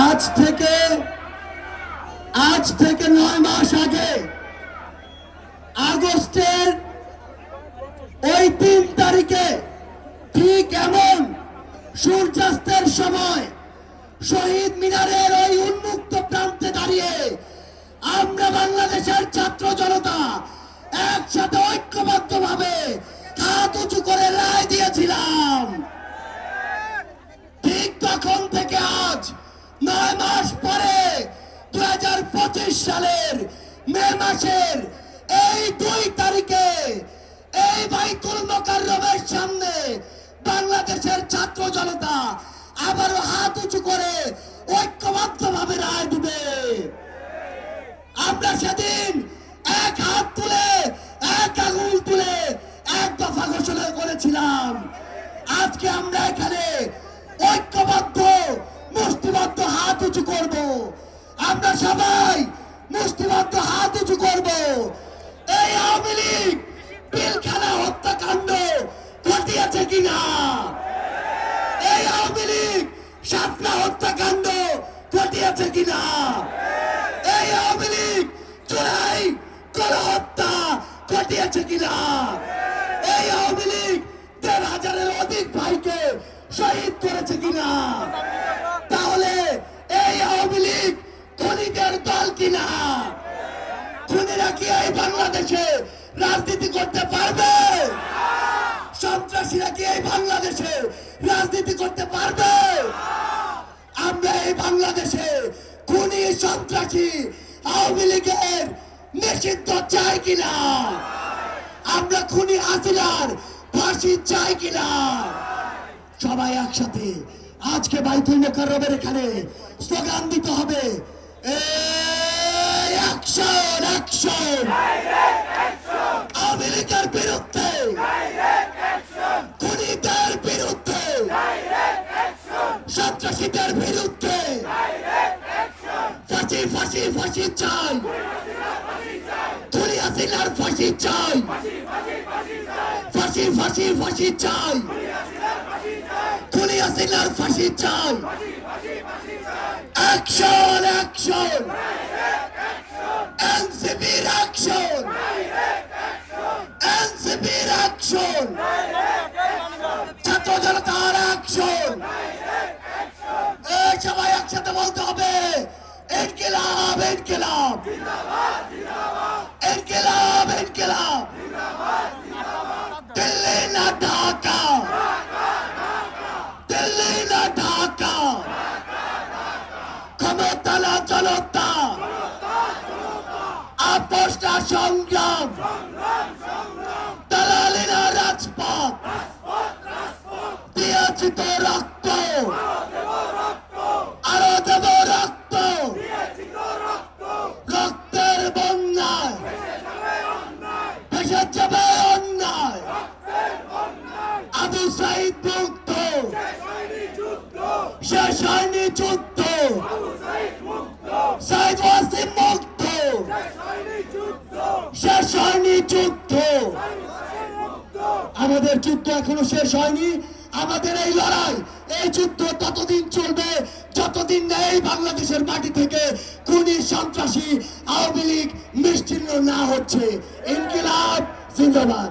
আজ থেকে আজ থেকে নয় মাস আগে আগস্টের ওই তিন তারিখে ঠিক এমন সূর্যাস্তের সময় শহীদ মিনারের ওই উন্মুক্ত প্রান্তে দাঁড়িয়ে আমরা বাংলাদেশের ছাত্র জনতা সালের মে মাসের এই দুই তারিখে এই বাইকুল মোকাররমের সামনে বাংলাদেশের ছাত্র জনতা আবারও হাত উঁচু করে ঐক্যবদ্ধ ভাবে রায় দিবে। আমরা সেদিন এক হাত তুলে এক আঙুল তুলে এক দফা ঘোষণা করেছিলাম আজকে আমরা এখানে ঐক্যবদ্ধ মুষ্টিবদ্ধ হাত উঁচু করব আমরা সবাই মুষ্টিবদ্ধ হাত উঁচু করব এই আওয়ামী লীগ পিলখানা হত্যাকাণ্ড ঘটিয়েছে কিনা এই আওয়ামী লীগ হত্যাকাণ্ড ঘটিয়েছে কিনা? এই আওয়ামী লীগ চোরাই গণহত্যা ঘটিয়েছে কিনা? এই আওয়ামী লীগ দেড় হাজারের অধিক ভাইকে শহীদ করেছে কিনা? তাহলে এই আওয়ামী লীগ খুনিদের দল কিনা? খুনিরা কি এই বাংলাদেশে রাজনীতি করতে পারবে? সন্ত্রাসীরা কি এই বাংলাদেশে রাজনীতি করতে পারবে? নিষিদ্ধ চাই কিনা? আমরা খুনি আসিলার ফাঁসি চাই কিনা? সবাই একসাথে। আজকে বাইতুল মোকাররমের এখানে স্লোগান দিতে হবে। আওয়ামী বিরুদ্ধে খুনিদের বিরুদ্ধে সন্ত্রাসীদের বিরুদ্ধে ফাঁসি ফাঁসি চাই খুনি হাসিনার ফাঁসি চাই ফাঁসি ফাঁসি ফাঁসি চাই খুনি হাসিনার ফাঁসি চাই অ্যাকশন অ্যাকশন এনসিপির অ্যাকশন এনসিপির অ্যাকশন ছাত্র জনতার অ্যাকশন এই সবাই একসাথে বলতে হবে ইনকিলাব। ইনকিলাব ইনকিলাব। দিল্লি না ঢাকা। দিল্লি না ঢাকা। ক্ষমতা না জনতা। আপোষটা সংগ্রাম। যুদ্ধ আমাদের যুদ্ধ এখনও শেষ হয়নি। আমাদের এই লড়াই, এই যুদ্ধ ততদিন চলবে, যতদিন না এই বাংলাদেশের মাটি থেকে খুনি, সন্ত্রাসী, আওয়ামী লীগ নিশ্চিহ্ন না হচ্ছে। ইনকিলাব, জিন্দাবাদ।